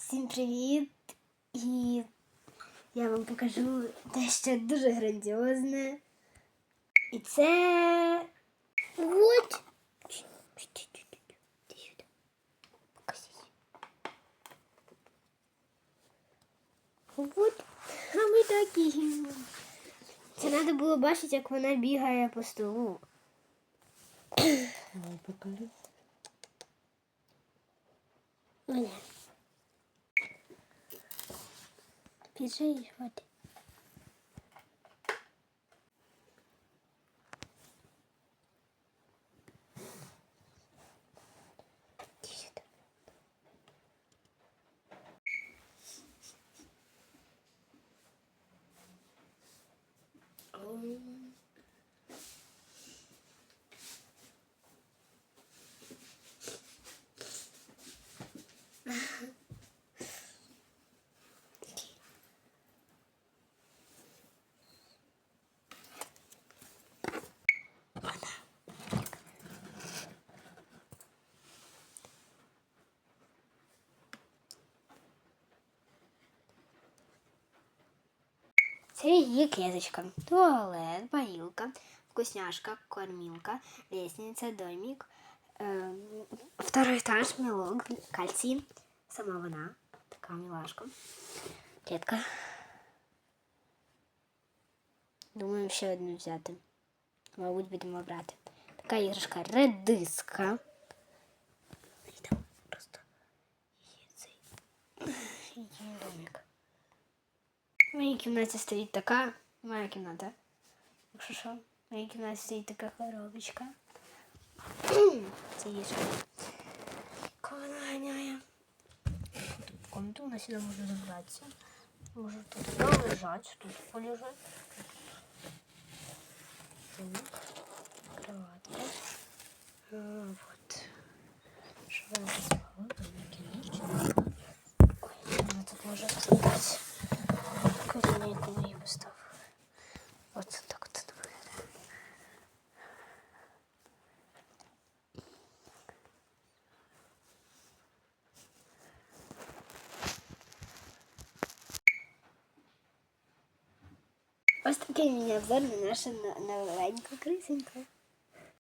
Всім привіт! І я вам покажу дещо дуже грандіозне. І це. От. От. А ми такі. Це треба було бачити, як вона бігає по столу. Давай покажи. Оля. Біжи, от. Іди Це її кизочка. Туалет, поїлка, вкусняшка, кормілка, лестниця, домик, е, второй етаж, мілок, кальцій, сама вона, така мілашка, клітка. Думаю, ще одну взяти. Мабуть, будемо брати. Така іграшка редиска. І там просто є цей її домик. В моїй кімнаті стоїть така моя кімната. Якщо що, в моїй кімнаті стоїть така коробочка. Це їжа. Тут в комнату вона сюди може забратися. Може тут полежати, тут полежати. Тут кроватка. Вот. Що Оце так тут виглядає. Ось такий мені обзор на нашу новеньку крисеньку.